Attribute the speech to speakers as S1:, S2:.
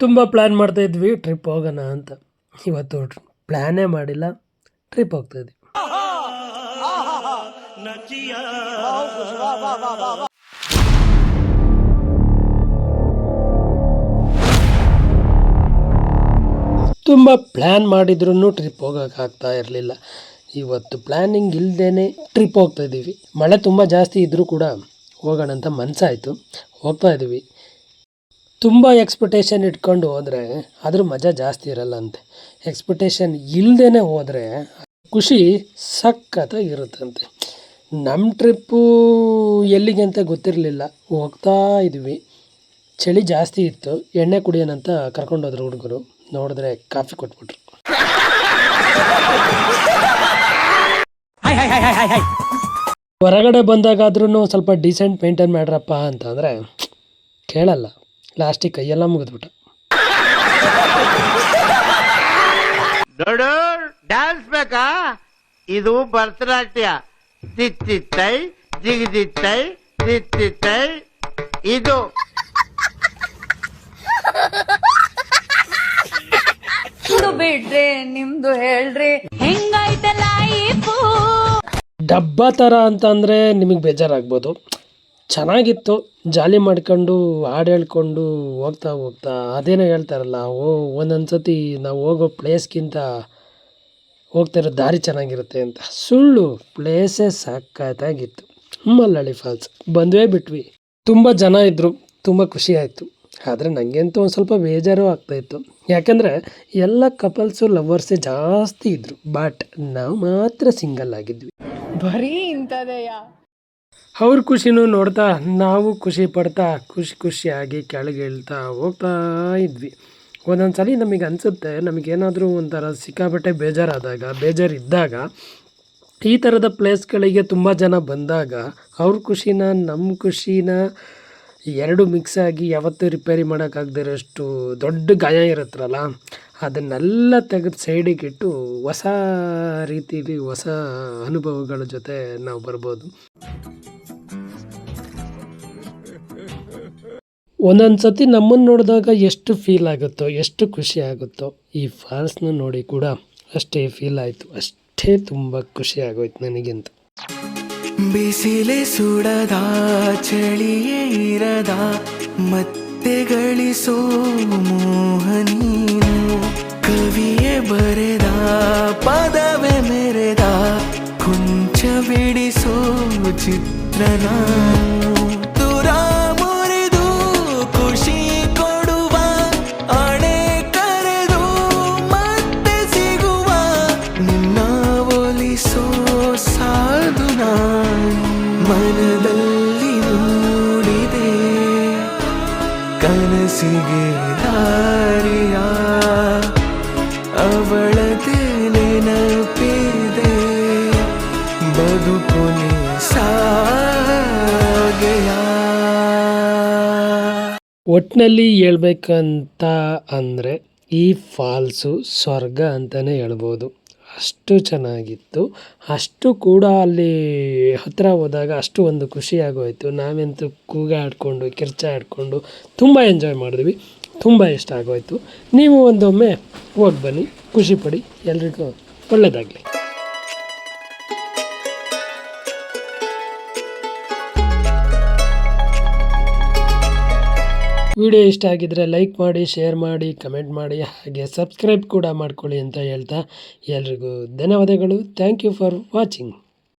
S1: ತುಂಬ ಪ್ಲ್ಯಾನ್ ಮಾಡ್ತಾ ಇದ್ವಿ ಟ್ರಿಪ್ ಹೋಗೋಣ ಅಂತ. ಇವತ್ತು ಪ್ಲ್ಯಾನೇ ಮಾಡಿಲ್ಲ ಟ್ರಿಪ್ ಹೋಗ್ತಾ ಇದ್ವಿ. ತುಂಬ ಪ್ಲ್ಯಾನ್ ಮಾಡಿದ್ರೂ ಟ್ರಿಪ್ ಹೋಗೋಕ್ಕಾಗ್ತಾ ಇರಲಿಲ್ಲ. ಇವತ್ತು ಪ್ಲ್ಯಾನಿಂಗ್ ಇಲ್ಲದೇ ಟ್ರಿಪ್ ಹೋಗ್ತಾ ಇದ್ದೀವಿ. ಮಳೆ ತುಂಬ ಜಾಸ್ತಿ ಇದ್ದರೂ ಕೂಡ ಹೋಗೋಣ ಅಂತ ಮನಸ್ಸಾಯಿತು ಹೋಗ್ತಾ ಇದ್ದೀವಿ. ತುಂಬ ಎಕ್ಸ್ಪೆಕ್ಟೇಷನ್ ಇಟ್ಕೊಂಡು ಹೋದರೆ ಅದ್ರ ಮಜಾ ಜಾಸ್ತಿ ಇರಲ್ಲ ಅಂತೆ. ಎಕ್ಸ್ಪೆಕ್ಟೇಷನ್ ಇಲ್ಲದೇ ಹೋದರೆ ಖುಷಿ ಸಖತ್ತಾಗಿ ಇರುತ್ತಂತೆ ನಮ್ಮ ಟ್ರಿಪ್ಪು ಎಲ್ಲಿಗೆ ಅಂತ ಗೊತ್ತಿರಲಿಲ್ಲ. ಹೋಗ್ತಾ ಇದ್ವಿ. ಚಳಿ ಜಾಸ್ತಿ ಇತ್ತು. ಎಣ್ಣೆ ಕುಡಿಯೋಣಂತ ಕರ್ಕೊಂಡೋದ್ರು ಹುಡುಗರು. ನೋಡಿದ್ರೆ ಕಾಫಿ ಕೊಟ್ಬಿಟ್ರು. ಹೊರಗಡೆ ಬಂದಾಗಾದ್ರೂ ಸ್ವಲ್ಪ ಡೀಸೆಂಟ್ ಮೇಂಟೈನ್ ಮಾಡ್ರಪ್ಪ ಅಂತಂದರೆ ಕೇಳಲ್ಲ. ಲಾಸ್ಟಿಗೆ ಕೈಯೆಲ್ಲ ಮುಗಿದ್ಬಿಟ್ಟ.
S2: ನೋಡು ಡ್ಯಾನ್ಸ್ ಬೇಕಾ? ಇದು ಭರತನಾಟ್ಯ. ತಿತ್ತಿತ್ತೈ ಜಿಗಿದಿತ್ತೈ ತಿತ್ತಿತ್ತೈ. ಇದು.
S3: ನಿಮ್ದು ಬಿಡ್ರಿ ನಿಮ್ದು ಹೇಳ್ರಿ. ಹೆಂಗಾಯ್ತಲ್ಲ
S1: ಡಬ್ಬ ಥರ ಅಂತಂದರೆ ನಿಮಗೆ ಬೇಜಾರಾಗ್ಬೋದು. ಚೆನ್ನಾಗಿತ್ತು. ಜಾಲಿ ಮಾಡ್ಕೊಂಡು, ಹಾಡು ಹೇಳ್ಕೊಂಡು ಹೋಗ್ತಾ ಹೋಗ್ತಾ ಅದೇನೋ ಹೇಳ್ತಾರಲ್ಲ, ಓ ಒಂದೊಂದು ಸತಿ ನಾವು ಹೋಗೋ ಪ್ಲೇಸ್ಗಿಂತ ಹೋಗ್ತಿರೋ ದಾರಿ ಚೆನ್ನಾಗಿರುತ್ತೆ ಅಂತ. ಸುಳ್ಳು ಪ್ಲೇಸೇ ಸಖತ್ತಾಗಿತ್ತು. ಮಲ್ಲಳ್ಳಿ ಫಾಲ್ಸ್. ಬಂದ್ವೇ ಬಿಟ್ವಿ. ತುಂಬ ಜನ ಇದ್ದರು ತುಂಬ ಖುಷಿ ಆಯಿತು. ಆದರೆ ನನಗಂತೂ ಒಂದು ಸ್ವಲ್ಪ ಬೇಜಾರು ಆಗ್ತಾಯಿತ್ತು ಯಾಕಂದರೆ ಎಲ್ಲ ಕಪಲ್ಸು ಲವರ್ಸೇ ಜಾಸ್ತಿ ಇದ್ದರು ಬಟ್ ನಾವು ಮಾತ್ರ ಸಿಂಗಲ್ ಆಗಿದ್ವಿ.
S3: ಬರೀ ಇಂಥದೆಯಾ?
S1: ಅವ್ರ ಖುಷಿನೂ ನೋಡ್ತಾ, ನಾವು ಖುಷಿ ಪಡ್ತಾ, ಖುಷಿ ಖುಷಿಯಾಗಿ ಕೆಳಗೆ ಇಳ್ತಾ ಹೋಗ್ತಾ ಇದ್ವಿ. ಒಂದೊಂದು ಸಲ ನಮಗೆ ಅನಿಸುತ್ತೆ, ನಮಗೇನಾದರೂ ಒಂಥರ ಸಿಕ್ಕಾಪಟ್ಟೆ ಬೇಜಾರಾದಾಗ, ಬೇಜಾರಿದ್ದಾಗ, ಈ ಥರದ ಪ್ಲೇಸ್ಗಳಿಗೆ ತುಂಬ ಜನ ಬಂದಾಗ, ಅವ್ರ ಖುಷಿನ ನಮ್ಮ ಖುಷಿನ ಎರಡು ಮಿಕ್ಸ್ ಆಗಿ ಯಾವತ್ತೂ ರಿಪೇರಿ ಮಾಡೋಕ್ಕಾಗದಿರೋಷ್ಟು ದೊಡ್ಡ ಗಾಯ ಇರುತ್ತಲ್ಲ ಅದನ್ನೆಲ್ಲ ತೆಗೆದು ಸೈಡಿಗೆ ಇಟ್ಟು ಹೊಸ ರೀತಿಯಲ್ಲಿ ಹೊಸ ಅನುಭವಗಳ ಜೊತೆ ನಾವು ಬರ್ಬೋದು. ಒಂದೊಂದು ಸತಿ ನಮ್ಮನ್ನು ನೋಡಿದಾಗ ಎಷ್ಟು ಫೀಲ್ ಆಗುತ್ತೋ, ಎಷ್ಟು ಖುಷಿ ಆಗುತ್ತೋ, ಈ ಫಾಲ್ಸ್ನ ನೋಡಿ ಕೂಡ ಅಷ್ಟೇ ಫೀಲ್ ಆಯಿತು. ಅಷ್ಟೇ ತುಂಬ ಖುಷಿ ಆಗೋಯ್ತು ನನಗಿಂತ.
S4: ಬಿಸಿಲೆ ಸುಡದ, ಚಳಿಯೇ ಇರದ, ಮತ್ತೆ ಗಳಿಸೋ ಮೋಹನೀನು ಕವಿಯೇ ಬರೆದ, ಪದವೇ ಮೆರೆದ, ಕುಂಚ ಬಿಡಿಸೋ ಚಿತ್ರ ಕನಸಿಗೆ ದಾರಿಯ ಅವಳದೇ ನೆನಪಿದೆ ಬದುಕು ಸಾಗೆಯ
S1: ಒಟ್ಟಿನಲ್ಲಿ ಹೇಳ್ಬೇಕಂತ ಅಂದರೆ ಈ ಫಾಲ್ಸು ಸ್ವರ್ಗ ಅಂತಲೇ ಹೇಳ್ಬೋದು. ಅಷ್ಟು ಚೆನ್ನಾಗಿತ್ತು. ಅಷ್ಟು ಕೂಡ ಅಲ್ಲಿ ಹತ್ತಿರ ಹೋದಾಗ ಅಷ್ಟು ಒಂದು ಖುಷಿ ಆಗೋಯಿತು. ನಾವಂತೂ ಕಿರ್ಚ ಕಿರ್ಚಾಡ್ಕೊಂಡು ತುಂಬ ಎಂಜಾಯ್ ಮಾಡಿದ್ವಿ. ತುಂಬ ಇಷ್ಟ ಆಗೋಯಿತು. ನೀವು ಒಂದೊಮ್ಮೆ ಹೋಗಿ ಬನ್ನಿ. ಖುಷಿಪಡಿ ಎಲ್ರಿಗೂ ಒಳ್ಳೆಯದಾಗಲಿ ವಿಡಿಯೋ ಇಷ್ಟ ಆಗಿದ್ದರೆ ಲೈಕ್ ಮಾಡಿ, ಶೇರ್ ಮಾಡಿ, ಕಮೆಂಟ್ ಮಾಡಿ, ಹಾಗೆ ಸಬ್ಸ್ಕ್ರೈಬ್ ಕೂಡ ಮಾಡ್ಕೊಳ್ಳಿ ಅಂತ ಹೇಳ್ತಾ ಎಲ್ರಿಗೂ ಧನ್ಯವಾದಗಳು. Thank you for watching